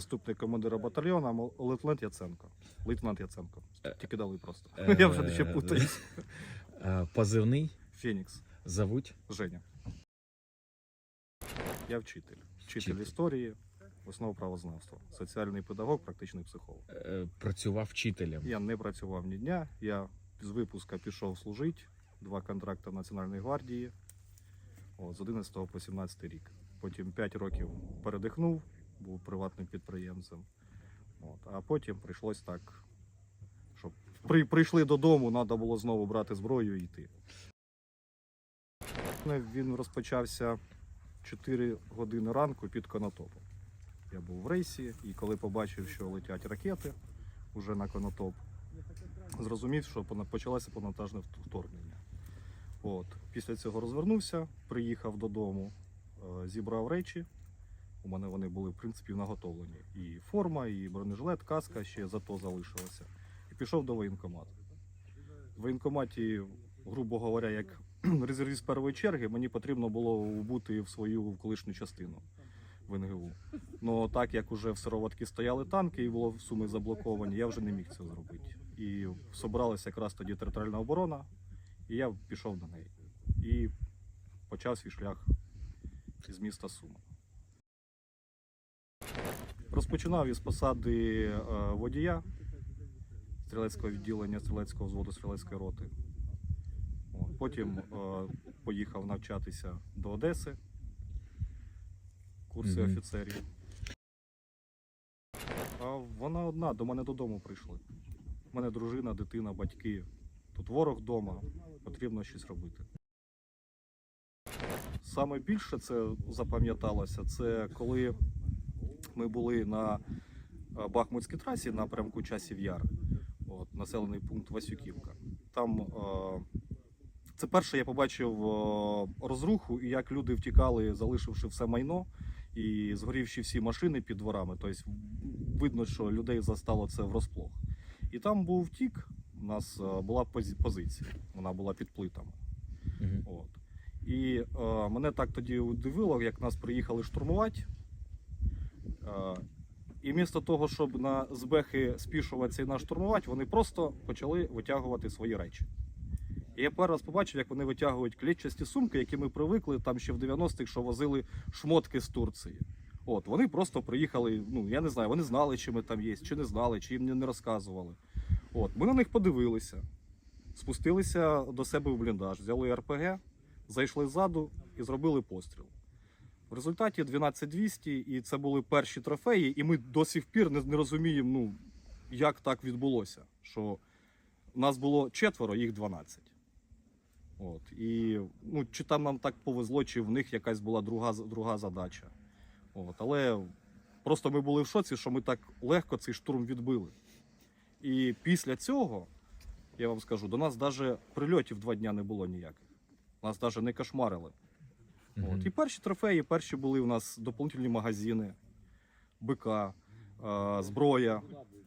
заступник командира батальйону, лейтенант Яценко. Лейтенант Яценко. Е, Тільки дали просто. е, Я вже ще путаюсь. Е, Позивний Фенікс. зовуть. Женя. Я вчитель. Вчитель історії, основа правознавства, соціальний педагог, практичний психолог. Працював вчителем. Я не працював ні дня. Я з випуска пішов служити. Два контракти в Національній гвардії. От, з 11 по 17 рік. Потім 5 років передихнув, був приватним підприємцем. От, а потім прийшлось так, щоб при, прийшли додому, треба було знову брати зброю і йти. Він розпочався 4 години ранку під Конотопом. Я був в рейсі, і коли побачив, що летять ракети уже на Конотоп, зрозумів, що почалося повнотажне вторгнення. От. Після цього розвернувся, приїхав додому, е, зібрав речі. У мене вони були, в принципі, наготовлені. І форма, і бронежилет, каска ще зато залишилася. І пішов до воєнкомату. В воєнкоматі, грубо говоря, як резервіст першої черги, мені потрібно було бути в свою колишню частину в НГУ. Ну так як уже в Сироватки стояли танки і було в суми заблоковані, я вже не міг цього зробити. І собралася якраз тоді територіальна оборона, і я пішов до неї. І почав свій шлях з міста Сума. Розпочинав із посади е, водія стрілецького відділення стрілецького взводу стрілецької роти. Потім е, поїхав навчатися до Одеси, курси Мгм. офіцерів. А вона одна, до мене додому прийшли. У мене дружина, дитина, батьки. Тут ворог вдома, потрібно щось робити. Саме більше це запам'яталося, це коли ми були на е, Бахмутській трасі напрямку часів Яр, от, населений пункт Васюківка. Там е, це перше я побачив е, розруху і як люди втікали, залишивши все майно і згорівши всі машини під дворами. Тобто видно, що людей застало це врозплох. І там був втік. У нас е, була позиція, вона була під плитами. Мгм. От. І е, мене так тоді удивило, як нас приїхали штурмувати. Е, і вмісто того, щоб на збехи спішуватися і нас штурмувати, вони просто почали витягувати свої речі. І я перший раз побачив, як вони витягують клітчасті сумки, які ми привикли там ще в 90-х, що возили шмотки з Турції. От, вони просто приїхали, ну я не знаю, вони знали, чи ми там є, чи не знали, чи їм не розказували. От, ми на них подивилися, спустилися до себе в бліндаж, взяли РПГ, зайшли ззаду і зробили постріл. В результаті 12200, і це були перші трофеї, і ми до сих пір не, не розуміємо, ну, як так відбулося. Що нас було четверо, їх 12. От. І ну, чи там нам так повезло, чи в них якась була друга, друга задача. От. Але просто ми були в шоці, що ми так легко цей штурм відбили. І після цього, я вам скажу, до нас навіть прильотів два дня не було ніяких. Нас навіть не кошмарили. Мгм. От. І перші трофеї, перші були у нас доповнительні магазини, БК, е, зброя,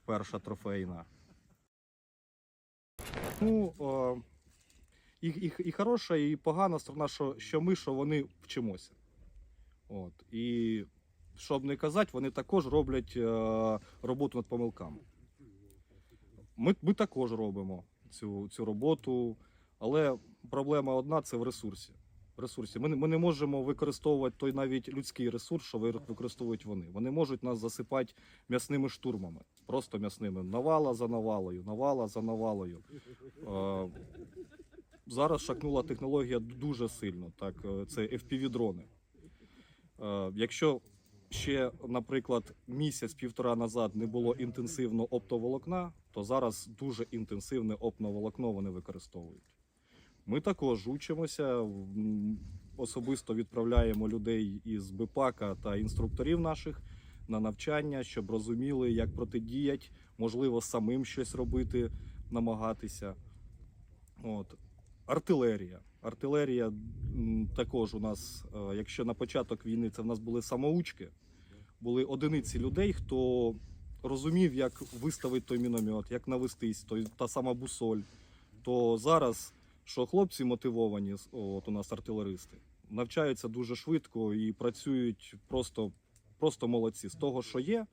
перша трофейна. Ну, е, і, і, і хороша, і погана сторона, що, що ми, що вони вчимося. От. І щоб не казати, вони також роблять е, роботу над помилками. Ми, ми також робимо цю, цю роботу, але проблема одна це в ресурсі. В ресурсі. Ми, ми не можемо використовувати той навіть людський ресурс, що ви- використовують вони. Вони можуть нас засипати м'ясними штурмами, просто м'ясними. Навала за навалою, навала за навалою. Е, зараз шакнула технологія дуже сильно. Так, е, це FPV-дрони. Е, якщо ще, наприклад, місяць-півтора назад не було інтенсивно оптоволокна, то зараз дуже інтенсивне оптоволокно вони використовують. Ми також учимося, особисто відправляємо людей із БПАКа та інструкторів наших на навчання, щоб розуміли, як протидіяти, можливо, самим щось робити, намагатися. От. Артилерія. Артилерія також у нас, е, якщо на початок війни це в нас були самоучки, були одиниці людей, хто розумів, як виставити той міномет, як навестись, той, та сама бусоль. То зараз, що хлопці мотивовані, от у нас артилеристи, навчаються дуже швидко і працюють просто, просто молодці. З того, що є,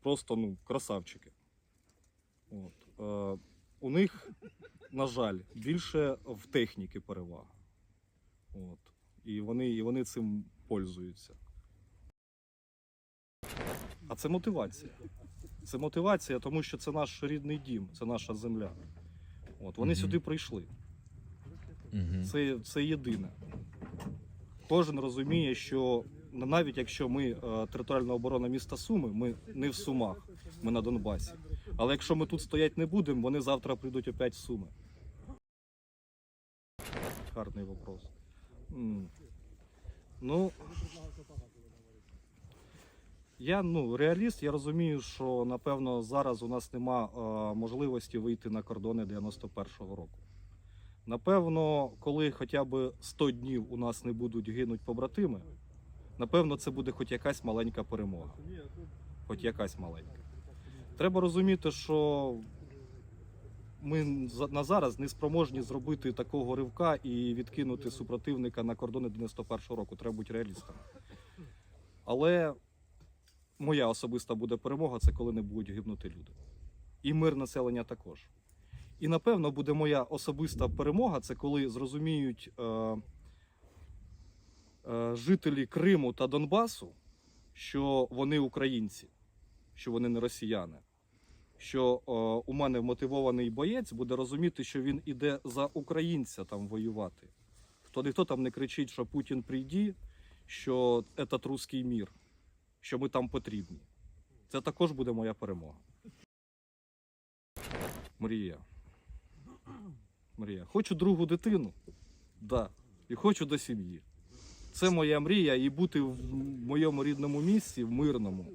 просто ну, красавчики. От. Е, у них, на жаль, більше в техніки перевага. От. І, вони, і вони цим пользуються. А це мотивація. Це мотивація, тому що це наш рідний дім, це наша земля. От. Вони Мгм. сюди прийшли. Мгм. Це, це єдине. Кожен розуміє, що навіть якщо ми е, територіальна оборона міста Суми, ми не в Сумах, ми на Донбасі. Але якщо ми тут стоять не будемо, вони завтра прийдуть опять в Суми. Гарний вопрос. М. Ну, я ну, реаліст, я розумію, що напевно зараз у нас нема е, можливості вийти на кордони 91-го року. Напевно, коли хоча б 100 днів у нас не будуть гинуть побратими, напевно, це буде хоч якась маленька перемога. Хоч якась маленька. Треба розуміти, що ми на зараз не спроможні зробити такого ривка і відкинути супротивника на кордони 91-го року. Треба бути реалістами. Але моя особиста буде перемога це коли не будуть гибнути люди. І мир населення також. І напевно буде моя особиста перемога це коли зрозуміють е, е, жителі Криму та Донбасу, що вони українці, що вони не росіяни. Що е, у мене мотивований боєць буде розуміти, що він іде за українця там воювати. То ніхто там не кричить, що Путін прийді, що це русський мір, що ми там потрібні. Це також буде моя перемога. Мрія. Мрія. Хочу другу дитину. Да. І хочу до сім'ї. Це моя мрія і бути в моєму рідному місці, в мирному,